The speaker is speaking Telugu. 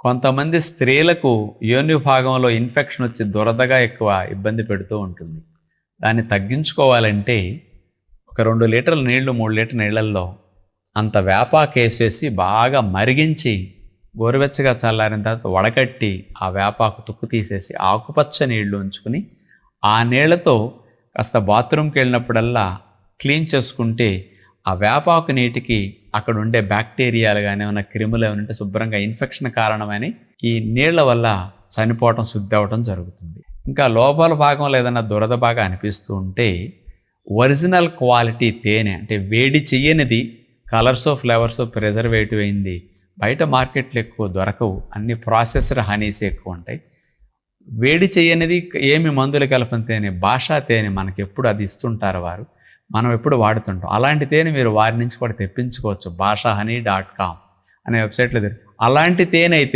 కొంతమంది స్త్రీలకు యోని భాగంలో ఇన్ఫెక్షన్ వచ్చి దురదగా ఎక్కువ ఇబ్బంది పెడుతూ ఉంటుంది. దాన్ని తగ్గించుకోవాలంటే ఒక రెండు లీటర్ల నీళ్ళు మూడు లీటర్ నీళ్ళల్లో అంత వేపాకు వేసేసి బాగా మరిగించి గోరువెచ్చగా చల్లారిన తర్వాత వడకట్టి ఆ వేపాకు తుక్కు తీసేసి ఆకుపచ్చ నీళ్ళు ఉంచుకుని ఆ నీళ్ళతో కాస్త బాత్రూమ్కి వెళ్ళినప్పుడల్లా క్లీన్ చేసుకుంటే ఆ వేపాకు నీటికి అక్కడ ఉండే బ్యాక్టీరియాలు కానీ ఏమైనా క్రిములు ఏమైనా ఉంటే శుభ్రంగా ఇన్ఫెక్షన్ కారణమని ఈ నీళ్ళ వల్ల చనిపోవటం శుద్ధి అవ్వటం జరుగుతుంది. ఇంకా లోపల భాగంలో ఏదైనా దురద బాగా అనిపిస్తూ ఉంటే ఒరిజినల్ క్వాలిటీ తేనె అంటే వేడి చెయ్యనిది కలర్స్ ఫ్లేవర్స్ ప్రిజర్వేటివ్ అయింది బయట మార్కెట్లు ఎక్కువ దొరకవు అన్ని ప్రాసెస్డ్ హనీస్ ఎక్కువ ఉంటాయి. వేడి చేయనిది ఏమి మందులు కలపని తేనె భాషా తేనె మనకి ఎప్పుడు అది ఇస్తుంటారు వారు. మనం ఎప్పుడు వాడుతుంటాం. అలాంటి తేనె మీరు వారి నుంచి కూడా తెప్పించుకోవచ్చు. భాషా హనీ డాట్ కామ్ అనే వెబ్సైట్లో అలాంటి తేనె అయితే